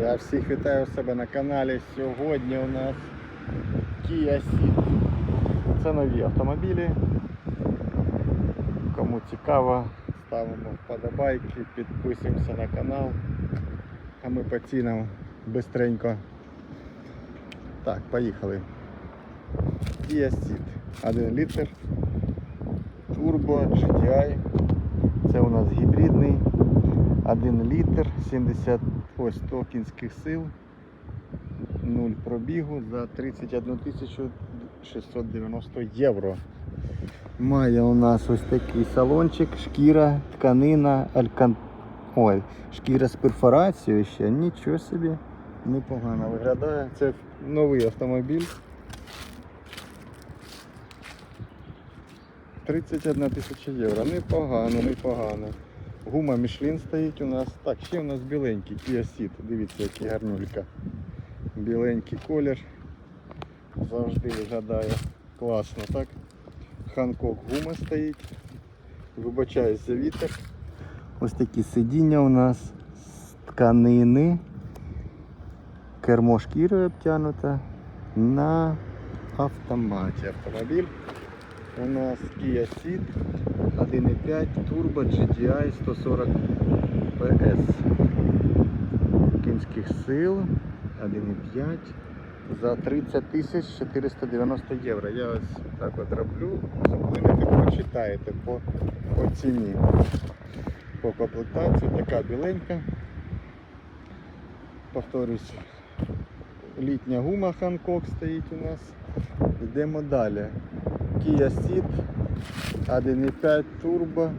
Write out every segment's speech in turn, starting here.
Я всіх вітаю у себе на каналі. Сьогодні у нас Kia Ceed. Це нові автомобілі. Кому цікаво, ставимо вподобайки, підписуємося на канал. А ми по цінам бистренько. Так, поїхали. Kia Ceed. 1 літр. Turbo GTI. Це у нас гібридний. 1 літр, 70 ось 100 кінських сил, 0 пробігу за 31 690 євро. Має у нас ось такий салончик, шкіра, тканина, алькан... Ой, шкіра з перфорацією ще, нічого собі, непогано виглядає. Це новий автомобіль. 31 тисяча євро. Непогано, непогано. Гума Мішлін стоїть у нас. Так, ще у нас біленький Kia. Дивіться, який гарнулька. Біленький колір. Завжди виглядає класно, так? Ханкок гума стоїть. Вибачаюсь за вітер. Ось такі сидіння у нас з тканини. Кермо шкірою обтянуте на автоматі автомобіль. У нас Kia Ceed 1.5 Turbo GTI 140 PS. Кінських сил 1.5 за 30 тисяч 490 євро. Я ось так от роблю, заплините, почитаєте по, по ціні. По комплектації така біленька. Повторюсь, літня гума Ханкок стоїть у нас. Йдемо далі. Kia Ceed 1.5 Turbo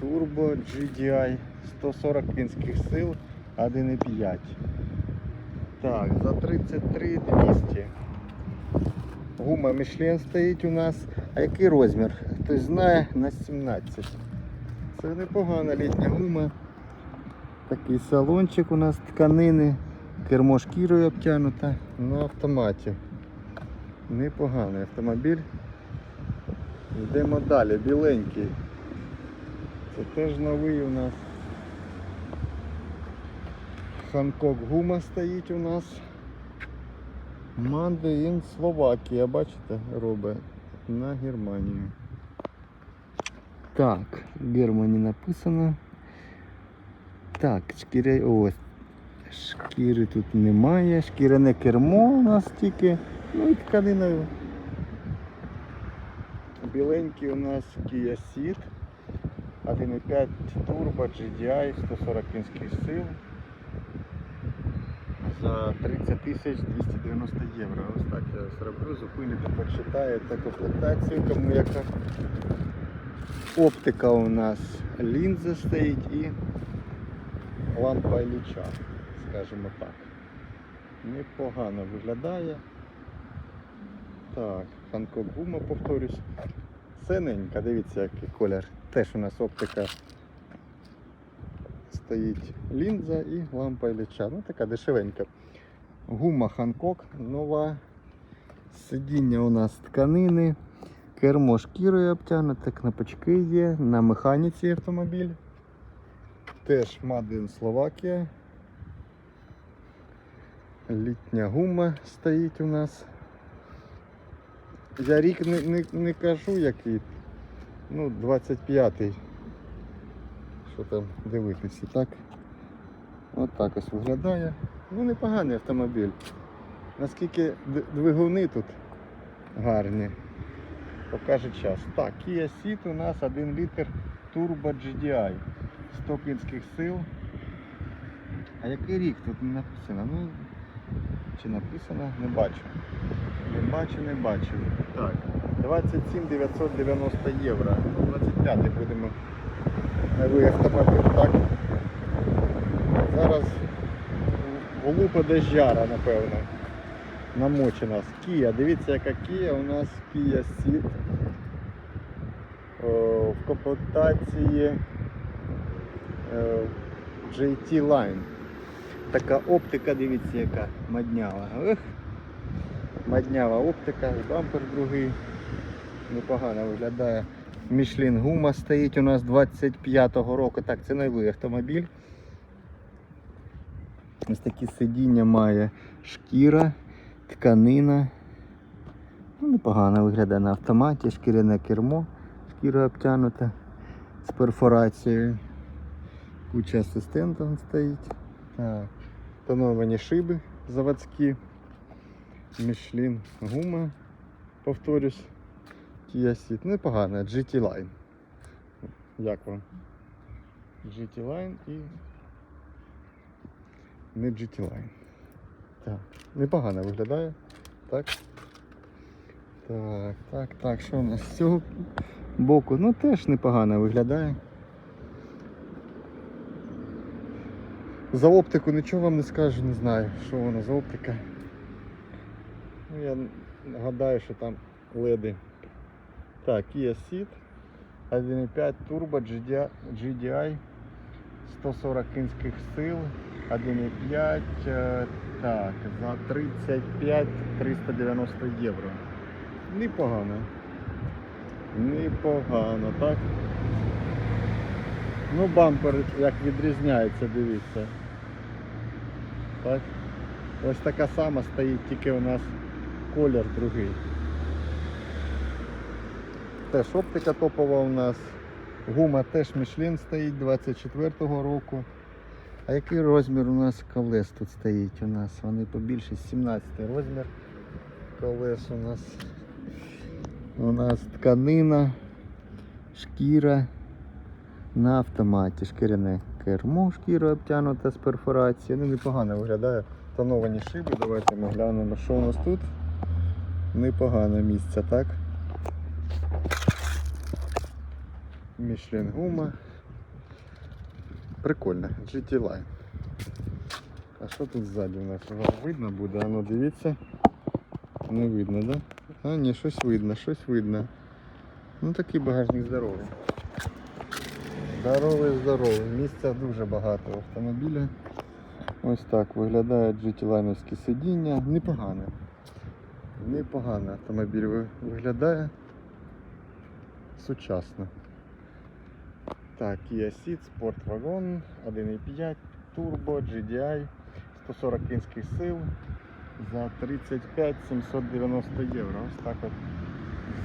Turbo GDI 140 кінських сил 1.5 Так, за 33 200 Гума Michelin стоїть у нас. А який розмір? Хтось знає на 17 Це непогана літня гума. Такий салончик у нас тканини. Кермо шкірою обтянута на автоматі. Непоганий автомобіль. Йдемо далі, біленький. Це теж новий у нас. Ханкок гума стоїть у нас. Манди ін Словакія, бачите, робить на Германію. Так, Германі написано. Так, шкіри, ось. Шкіри тут немає, шкіряне кермо у нас тільки. Ну і тканиною. Біленький у нас Kia Ceed 1.5 Turbo GDI 140 кінських сил за 30 тисяч 290 євро. Ось так я зроблю, зупините, почитаєте комплектацію, кому яка. Оптика у нас лінза стоїть і лампа ліча, скажімо так. Непогано виглядає. Так, Ханкок гума, повторюсь. Синенька, дивіться, який колір. Теж у нас оптика стоїть лінза і лампа Ілліча. Ну така дешевенька. Гума Ханкок нова. Сидіння у нас тканини. Кермо шкірою обтягнуте, кнопочки є. На механіці автомобіль. Теж in Словакія. Літня гума стоїть у нас. Я рік не, не, не кажу який. Ну, 25-й. Що там дивитися, так? От так ось виглядає. Ну непоганий автомобіль. Наскільки двигуни тут гарні, покаже час. Так, Kia Ceed у нас 1 літр Turbo GDI. 100 кінських сил. А який рік тут не написано? Ну, чи написано? Не бачу. Не бачу, не бачу. Так, 27 990 євро. Ну, 25 будемо новий автомобіль, так? Зараз голупа дождяра, напевно. Намочена з Kia. Дивіться, яка Kia у нас Kia Ceed. В комплектації е, JT Line. Така оптика, дивіться, яка маднява. Маднява оптика, бампер другий. Непогано виглядає. Мішлін гума стоїть у нас 25-го року. Так, це новий автомобіль. Ось такі сидіння має шкіра, тканина. Ну, непогано виглядає на автоматі, шкіряне кермо, шкіра обтянута з перфорацією. Куча асистентів стоїть. Так. Тоновані шиби заводські. Мішлін гума, повторюсь. Kia Ceed. Непогано, GT Line. Як вам? GT Line і не GT Line. Так, непогано виглядає. Так. Так, так, так, що у нас з цього боку? Ну теж непогано виглядає. За оптику нічого вам не скажу, не знаю, що воно за оптика. Ну, я гадаю, що там леди. Так, Kia Ceed 1.5 Turbo GDI, GDI 140 кінських сил, 1.5, е, так, за 35 390 євро. Непогано. Непогано, так? Ну, бампер як відрізняється, дивіться. Так. Ось така сама стоїть, тільки у нас колір другий. Теж оптика топова у нас. Гума теж Michelin стоїть 24-го року. А який розмір у нас колес тут стоїть у нас? Вони побільше 17 розмір колес у нас. У нас тканина, шкіра на автоматі. Шкіряне кермо, шкіра обтянута з перфорацією. Ну непогано виглядає. Тоновані шиби. Давайте ми глянемо, що у нас тут. Непогане місце, так? Мішлен гума. Прикольно, GT Line. А що тут ззаді у нас? Видно буде? А ну дивіться. Не видно, да? А, ні, щось видно, щось видно. Ну такий багажник здоровий. Здоровий, здоровий. Місця дуже багато в автомобілі. Ось так виглядає GT-лайновське сидіння. Непогане. Непогано автомобіль виглядає. Сучасно. Так, Kia Ceed, Sport Wagon, 1.5, Turbo, GDI, 140 кінських сил за 35 790 євро. Ось так от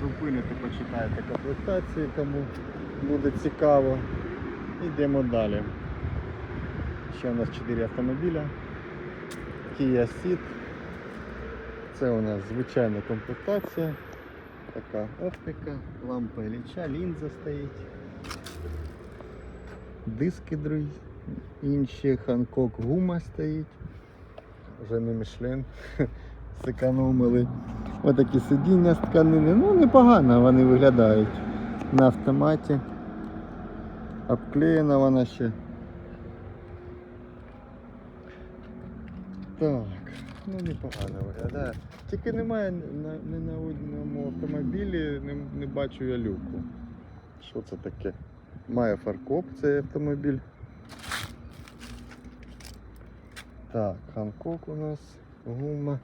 зупините, почитайте комплектації, кому буде цікаво. Йдемо далі. Ще у нас 4 автомобіля. Kia Ceed. Це у нас звичайна комплектація. Така оптика, лампа Ілліча, лінза стоїть. Диски другі, інші Ханкок гума стоїть. Вже не Мішлен. Зекономили. Отакі сидіння з тканини. Ну непогано вони виглядають на автоматі. Обклеєна вона ще. Так, ну непогано виглядає. Тільки немає на, на одному автомобілі, не, не бачу я люку. Що це таке? Має фаркоп цей автомобіль. Так, Ханкок у нас, гума.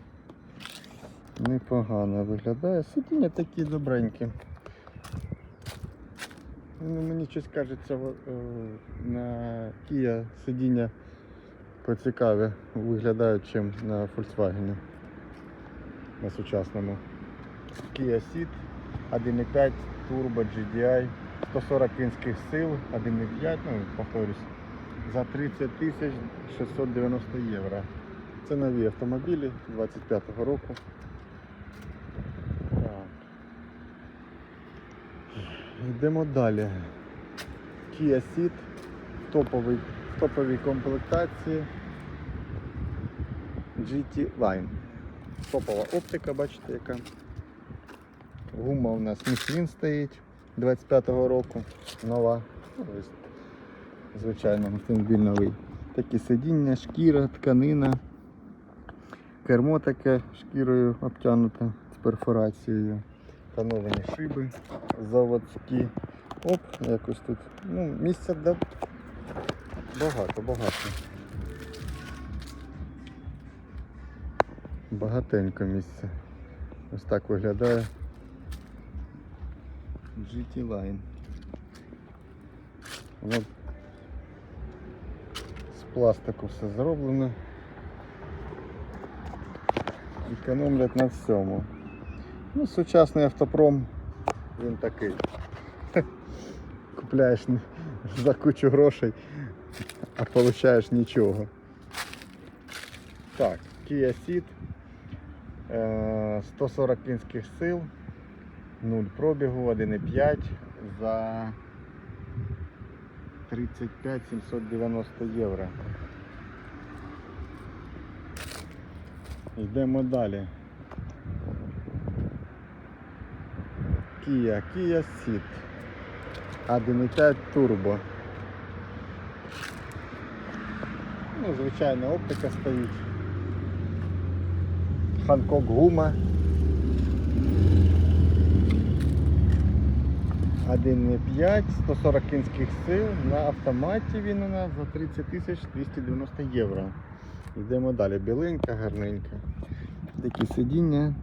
Непогано виглядає. Сидіння такі добренькі. Ну, мені щось кажеться, е, на Kia сидіння поцікаві виглядають, ніж на Volkswagen. На сучасному. Kia Ceed 1.5 Turbo GDI 140 кінських сил, 1.5, ну повторюсь, за 30 тисяч 690 євро. Це нові автомобілі 25-го року. Так. Йдемо далі. Kia Ceed топовий, в топовій комплектації GT Line. Топова оптика, бачите, яка. Гума у нас Michelin стоїть 25-го року. Нова. Ну, Звичайно, автомобіль новий. Такі сидіння, шкіра, тканина. Кермо таке шкірою обтянуте з перфорацією. Тоновані шиби заводські. Оп, якось тут. Ну, місця де багато, багато. Багатенько місця. Ось так виглядає. GT Line. Воно з пластику все зроблено. Економлять на всьому. Ну, сучасний автопром, він такий. Купляєш за кучу грошей, а получаєш нічого. Так, Kia Ceed, е, 140 кінських сил, 0 пробігу, 1,5 за 35 790 євро. Йдемо далі. Kia, Kia Ceed. 1.5 турбо. Ну, звичайна оптика стоїть. Ханкок гума. 1,5, 140 кінських сил. На автоматі він у нас за 30 тисяч 290 євро. Йдемо далі. Біленька, гарненька. Такі сидіння.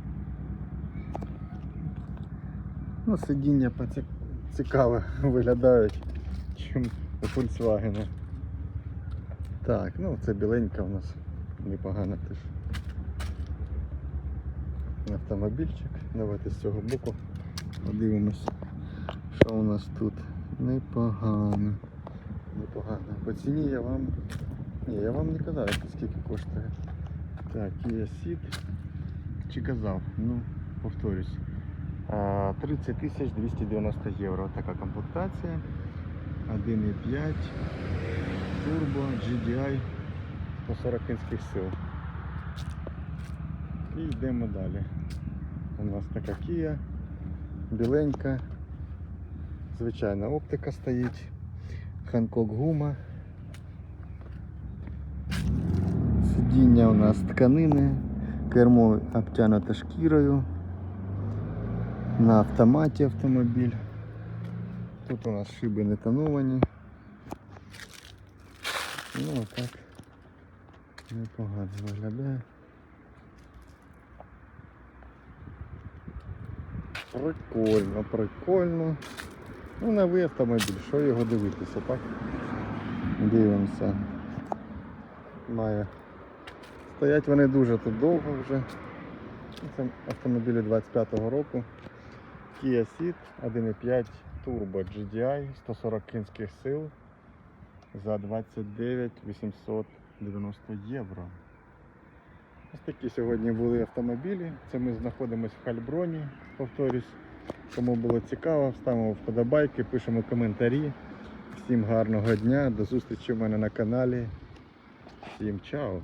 Ну, сидіння цікаво виглядають, чим у Volkswagen. Так, ну це біленька у нас непогана теж. Автомобільчик. Давайте з цього боку подивимось, що у нас тут. Непогано. Непогано. По ціні я вам. Ні, я вам не казав, скільки коштує. Так, Kia Ceed. Чи казав? Ну, повторюсь. 30 тисяч 290 євро. Така комплектація. 1,5 Turbo GDI 140 кінських сил. І йдемо далі. У нас така Kia, біленька, звичайна оптика стоїть, Ханкок гума. Сидіння у нас тканини, кермо обтянуте шкірою. На автоматі автомобіль. Тут у нас шиби не тоновані. Ну так. Непогано виглядає. Прикольно, прикольно. Ну, новий автомобіль, що його дивитися, так? Дивимося. Має. Стоять вони дуже тут довго вже. Це автомобілі 25-го року. Kia Ceed 1.5 Turbo GDI 140 кінських сил за 29 890 євро. Ось такі сьогодні були автомобілі. Це ми знаходимося в Хальброні, повторюсь. Кому було цікаво, ставимо вподобайки, пишемо коментарі. Всім гарного дня, до зустрічі у мене на каналі. Всім чао!